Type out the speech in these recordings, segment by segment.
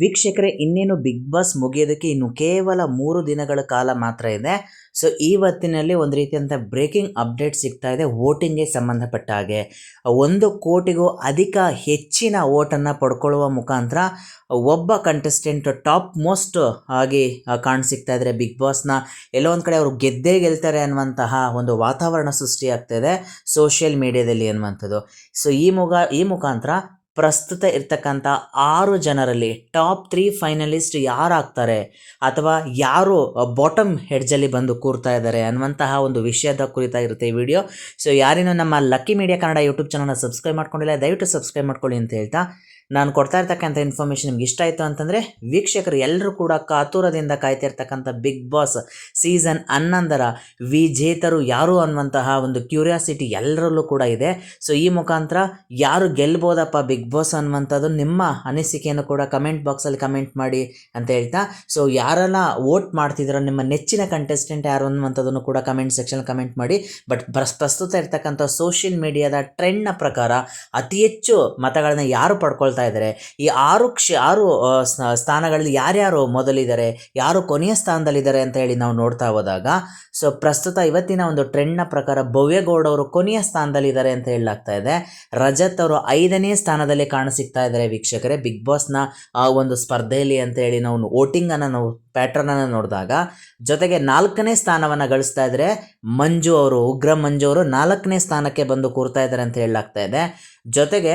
ವೀಕ್ಷಕರೇ, ಇನ್ನೇನು big boss ಮುಗಿಯೋದಕ್ಕೆ ಇನ್ನು ಕೇವಲ ಮೂರು ದಿನಗಳ ಕಾಲ ಮಾತ್ರ ಇದೆ. ಸೊ ಈ ಹೊತ್ತಿನಲ್ಲಿ ಒಂದು ರೀತಿಯಂಥ ಬ್ರೇಕಿಂಗ್ ಅಪ್ಡೇಟ್ ಸಿಗ್ತಾ ಇದೆ ವೋಟಿಂಗ್ಗೆ ಸಂಬಂಧಪಟ್ಟ ಹಾಗೆ. ಒಂದು ಕೋಟಿಗೂ ಅಧಿಕ ಹೆಚ್ಚಿನ ಓಟನ್ನು ಪಡ್ಕೊಳ್ಳುವ ಮುಖಾಂತರ ಒಬ್ಬ ಕಂಟೆಸ್ಟೆಂಟ್ ಟಾಪ್ ಮೋಸ್ಟ್ ಆಗಿ ಕಾಣಿಸಿಕ್ತಾ ಇದ್ದಾರೆ ಬಿಗ್ ಬಾಸ್ನ ಎಲ್ಲೋ ಒಂದು ಕಡೆ ಅವರು ಗೆದ್ದೇ ಗೆಲ್ತಾರೆ ಅನ್ನುವಂತಹ ಒಂದು ವಾತಾವರಣ ಸೃಷ್ಟಿಯಾಗ್ತಾ ಇದೆ ಸೋಷಿಯಲ್ ಮೀಡಿಯಾದಲ್ಲಿ ಅನ್ನುವಂಥದ್ದು. ಸೊ ಈ ಮುಗ, ಈ ಮುಖಾಂತರ ಪ್ರಸ್ತುತ ಇರ್ತಕ್ಕಂಥ ಆರು ಜನರಲ್ಲಿ ಟಾಪ್ ತ್ರೀ ಫೈನಲಿಸ್ಟ್ ಯಾರಾಗ್ತಾರೆ ಅಥವಾ ಯಾರು ಬಾಟಮ್ ಹೆಡ್ಜಲ್ಲಿ ಬಂದು ಕೂರ್ತಾ ಇದ್ದಾರೆ ಅನ್ನುವಂತಹ ಒಂದು ವಿಷಯದ ಕುರಿತಾಗಿರುತ್ತೆ ಈ ವಿಡಿಯೋ. ಸೊ ಯಾರೇನೋ ನಮ್ಮ ಲಕ್ಕಿ ಮೀಡಿಯಾ ಕನ್ನಡ ಯೂಟ್ಯೂಬ್ ಚಾನಲ್ನ ಸಬ್ಸ್ಕ್ರೈಬ್ ಮಾಡ್ಕೊಂಡಿಲ್ಲ, ದಯವಿಟ್ಟು ಸಬ್ಸ್ಕ್ರೈಬ್ ಮಾಡ್ಕೊಳ್ಳಿ ಅಂತ ಹೇಳ್ತಾ ನಾನು ಕೊಡ್ತಾ ಇರ್ತಕ್ಕಂಥ ಇನ್ಫಾರ್ಮೇಷನ್ ನಿಮ್ಗೆ ಇಷ್ಟ ಆಯಿತು ಅಂತಂದರೆ ವೀಕ್ಷಕರು ಎಲ್ಲರೂ ಕೂಡ ಕಾತುರದಿಂದ ಕಾಯ್ತಿರ್ತಕ್ಕಂಥ ಬಿಗ್ ಬಾಸ್ ಸೀಸನ್ ಹನ್ನೊಂದರ ವಿಜೇತರು ಯಾರು ಅನ್ನುವಂತಹ ಒಂದು ಕ್ಯೂರಿಯಾಸಿಟಿ ಎಲ್ಲರಲ್ಲೂ ಕೂಡ ಇದೆ. ಸೊ ಈ ಮುಖಾಂತರ ಯಾರು ಗೆಲ್ಬೋದಪ್ಪ ಬಿಗ್ ಬಾಸ್ ಅನ್ನುವಂಥದ್ದು ನಿಮ್ಮ ಅನಿಸಿಕೆಯನ್ನು ಕೂಡ ಕಮೆಂಟ್ ಬಾಕ್ಸಲ್ಲಿ ಕಮೆಂಟ್ ಮಾಡಿ ಅಂತ ಹೇಳ್ತಾ ಸೊ ಯಾರೆಲ್ಲ ವೋಟ್ ಮಾಡ್ತಿದ್ದೀರೋ ನಿಮ್ಮ ನೆಚ್ಚಿನ ಕಂಟೆಸ್ಟೆಂಟ್ ಯಾರು ಅನ್ನುವಂಥದ್ದನ್ನು ಕೂಡ ಕಮೆಂಟ್ ಸೆಕ್ಷನ್ ಕಮೆಂಟ್ ಮಾಡಿ. ಬಟ್ ಪ್ರಸ್, ಪ್ರಸ್ತುತ ಇರ್ತಕ್ಕಂಥ ಸೋಷಿಯಲ್ ಮೀಡಿಯಾದ ಟ್ರೆಂಡ್ನ ಪ್ರಕಾರ ಅತಿ ಹೆಚ್ಚು ಮತಗಳನ್ನ ಯಾರು ಪಡ್ಕೊಳ್ತಾ ಇದ್ದಾರೆ. ಈ ಆರು ಕ್ಷ, ಆರು ಸ್ಥಾನಗಳಲ್ಲಿ ಯಾರ್ಯಾರು ಮೊದಲಿದ್ದಾರೆ, ಯಾರು ಕೊನೆಯ ಸ್ಥಾನದಲ್ಲಿದ್ದಾರೆ ಅಂತ ಹೇಳಿ ನಾವು ನೋಡ್ತಾ ಹೋದಾಗ, ಸೊ ಪ್ರಸ್ತುತ ಇವತ್ತಿನ ಒಂದು ಟ್ರೆಂಡ್ನ ಪ್ರಕಾರ ಭವ್ಯಗೌಡ ಅವರು ಕೊನೆಯ ಸ್ಥಾನದಲ್ಲಿದ್ದಾರೆ ಅಂತ ಹೇಳಲಾಗ್ತಾ ಇದೆ. ರಜತ್ ಅವರು ಐದನೇ ಸ್ಥಾನದಲ್ಲಿ ಕಾಣಸಿಗ್ತಾ ಇದ್ದಾರೆ ವೀಕ್ಷಕರೇ. ಬಿಗ್ ಬಾಸ್ನ ಆ ಒಂದು ಸ್ಪರ್ಧೆಯಲ್ಲಿ ಅಂತ ಹೇಳಿ ನಾವು ವೋಟಿಂಗನ್ನು ನಾವು ಪ್ಯಾಟ್ರನ್ ಅನ್ನು ನೋಡಿದಾಗ ಜೊತೆಗೆ ನಾಲ್ಕನೇ ಸ್ಥಾನವನ್ನು ಗಳಿಸ್ತಾ ಇದ್ದರೆ ಮಂಜು ಅವರು ಉಗ್ರ ಮಂಜು ಅವರು ನಾಲ್ಕನೇ ಸ್ಥಾನಕ್ಕೆ ಬಂದು ಕೂರ್ತಾ ಇದ್ದಾರೆ ಅಂತ ಹೇಳಲಾಗ್ತಾ ಇದೆ. ಜೊತೆಗೆ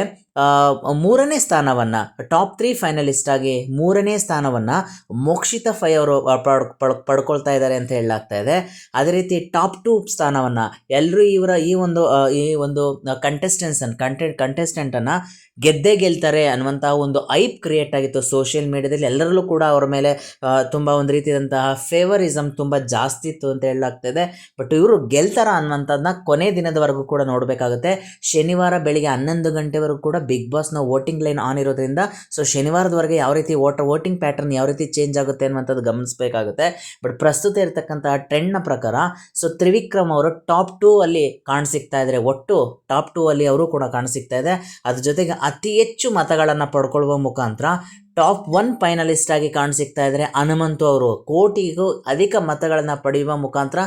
ಮೂರನೇ ಸ್ಥಾನವನ್ನು ಟಾಪ್ ತ್ರೀ ಫೈನಲಿಸ್ಟ್ ಆಗಿ ಮೂರನೇ ಸ್ಥಾನವನ್ನು ಮೋಕ್ಷಿತ ಫೈ ಅವರು ಪಡ್ ಪಡ್- ಪಡ್ಕೊಳ್ತಾ ಇದ್ದಾರೆ ಅಂತ ಹೇಳಲಾಗ್ತಾ ಇದೆ. ಅದೇ ರೀತಿ ಟಾಪ್ ಟೂ ಸ್ಥಾನವನ್ನು ಎಲ್ಲರೂ ಇವರ ಈ ಒಂದು ಈ ಒಂದು ಕಂಟೆಸ್ಟೆನ್ಸನ್ನು ಕಂಟೆ ಕಂಟೆಸ್ಟೆಂಟನ್ನು ಗೆದ್ದೇ ಗೆಲ್ತಾರೆ ಅನ್ನುವಂಥ ಒಂದು ಐಪ್ ಕ್ರಿಯೇಟ್ ಆಗಿತ್ತು ಸೋಷಿಯಲ್ ಮೀಡಿಯಾದಲ್ಲಿ ಎಲ್ಲರಲ್ಲೂ ಕೂಡ ಅವರ ಮೇಲೆ ಆ, ತುಂಬ ಒಂದು ರೀತಿಯಾದಂತಹ ಫೇವರಿಸಮ್ ತುಂಬ ಜಾಸ್ತಿ ಇತ್ತು ಅಂತ ಹೇಳಲಾಗ್ತದೆ ಬಟ್ ಇವರು ಗೆಲ್ತಾರ ಅನ್ನುವಂಥದ್ದನ್ನ ಕೊನೆ ದಿನದವರೆಗೂ ಕೂಡ ನೋಡಬೇಕಾಗುತ್ತೆ. ಶನಿವಾರ ಬೆಳಿಗ್ಗೆ ಹನ್ನೊಂದು ಗಂಟೆವರೆಗೂ ಕೂಡ ಬಿಗ್ ಬಾಸ್ನ ವೋಟಿಂಗ್ ಲೈನ್ ಆನ್ ಇರೋದ್ರಿಂದ ಸೊ ಶನಿವಾರದವರೆಗೆ ಯಾವ ರೀತಿ ವೋಟರ್ ವೋಟಿಂಗ್ ಪ್ಯಾಟರ್ನ್ ಯಾವ ರೀತಿ ಚೇಂಜ್ ಆಗುತ್ತೆ ಅನ್ನುವಂಥದ್ದು ಗಮನಿಸಬೇಕಾಗುತ್ತೆ. ಬಟ್ ಪ್ರಸ್ತುತ ಇರತಕ್ಕಂತಹ ಟ್ರೆಂಡ್ನ ಪ್ರಕಾರ ಸೊ ತ್ರಿವಿಕ್ರಮ್ ಅವರು ಟಾಪ್ ಟೂ ಅಲ್ಲಿ ಕಾಣಿಸ್ತಾ ಇದ್ದಾರೆ ಒಟ್ಟು ಟಾಪ್ ಟೂ ಅಲ್ಲಿ ಅವರು ಕೂಡ ಕಾಣಿಸ್ತಾ ಇದೆ. ಅದ್ರ ಜೊತೆಗೆ ಅತಿ ಹೆಚ್ಚು ಮತಗಳನ್ನು ಪಡ್ಕೊಳ್ಳುವ ಮುಖಾಂತರ ಟಾಪ್ ಒನ್ ಫೈನಲಿಸ್ಟ್ ಆಗಿ ಕಾಣಸಿಗ್ತಾ ಇದ್ದಾರೆ ಹನುಮಂತು ಅವರು ಕೋಟಿಗೂ ಅಧಿಕ ಮತಗಳನ್ನು ಪಡೆಯುವ ಮುಖಾಂತರ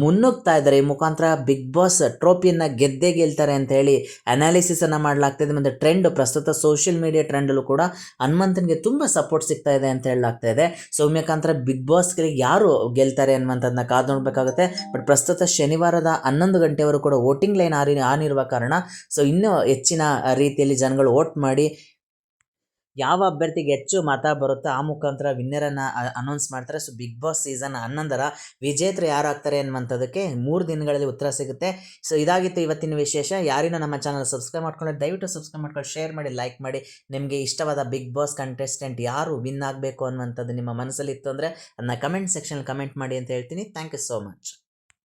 ಮುನ್ನುಗ್ತಾ ಇದ್ದಾರೆ ಈ ಮುಖಾಂತರ ಬಿಗ್ ಬಾಸ್ ಟ್ರೋಫಿಯನ್ನು ಗೆದ್ದೇ ಗೆಲ್ತಾರೆ ಅಂತ ಹೇಳಿ ಅನಾಲಿಸಿಸ್ ಅನ್ನು ಮಾಡಲಾಗ್ತಿದೆ ಮತ್ತು ಟ್ರೆಂಡ್ ಪ್ರಸ್ತುತ ಸೋಷಿಯಲ್ ಮೀಡಿಯಾ ಟ್ರೆಂಡಲ್ಲೂ ಕೂಡ ಹನುಮಂತನಿಗೆ ತುಂಬ ಸಪೋರ್ಟ್ ಸಿಗ್ತಾ ಇದೆ ಅಂತ ಹೇಳಲಾಗ್ತಾ ಇದೆ. ಸೊ ಈ ಮುಖಾಂತರ ಬಿಗ್ ಬಾಸ್ಗೆ ಯಾರು ಗೆಲ್ತಾರೆ ಅನ್ನುವಂಥದ್ದನ್ನ ಕಾದು ನೋಡಬೇಕಾಗುತ್ತೆ. ಬಟ್ ಪ್ರಸ್ತುತ ಶನಿವಾರದ ಹನ್ನೊಂದು ಗಂಟೆವರೆಗೂ ಕೂಡ ವೋಟಿಂಗ್ ಲೈನ್ ಆರಿ ಆನ್ ಕಾರಣ ಸೊ ಇನ್ನೂ ಹೆಚ್ಚಿನ ರೀತಿಯಲ್ಲಿ ಜನಗಳು ವೋಟ್ ಮಾಡಿ ಯಾವ ಅಭ್ಯರ್ಥಿಗೆ ಹೆಚ್ಚು ಮತ ಬರುತ್ತೋ ಆ ಮುಖಾಂತರ ವಿನ್ನರನ್ನು ಅನೌನ್ಸ್ ಮಾಡ್ತಾರೆ. ಸೊ ಬಿಗ್ ಬಾಸ್ ಸೀಸನ್ ಹನ್ನೊಂದರ ವಿಜೇತರು ಯಾರು ಆಗ್ತಾರೆ ಅನ್ನುವಂಥದ್ದಕ್ಕೆ ಮೂರು ದಿನಗಳಲ್ಲಿ ಉತ್ತರ ಸಿಗುತ್ತೆ. ಸೊ ಇದಾಗಿತ್ತು ಇವತ್ತಿನ ವಿಶೇಷ. ಯಾರಿನೂ ನಮ್ಮ ಚಾನಲ್ ಸಬ್ಸ್ಕ್ರೈಬ್ ಮಾಡ್ಕೊಂಡು ದಯವಿಟ್ಟು ಸಬ್ಸ್ಕ್ರೈಬ್ ಮಾಡ್ಕೊಂಡು ಶೇರ್ ಮಾಡಿ ಲೈಕ್ ಮಾಡಿ. ನಿಮಗೆ ಇಷ್ಟವಾದ ಬಿಗ್ ಬಾಸ್ ಕಂಟೆಸ್ಟೆಂಟ್ ಯಾರು ವಿನ್ ಆಗಬೇಕು ಅನ್ನುವಂಥದ್ದು ನಿಮ್ಮ ಮನಸ್ಸಲ್ಲಿ ಇತ್ತು ಅಂದರೆ ಅದನ್ನ ಕಮೆಂಟ್ ಸೆಕ್ಷನ್ ಕಮೆಂಟ್ ಮಾಡಿ ಅಂತ ಹೇಳ್ತೀನಿ. Thank you so much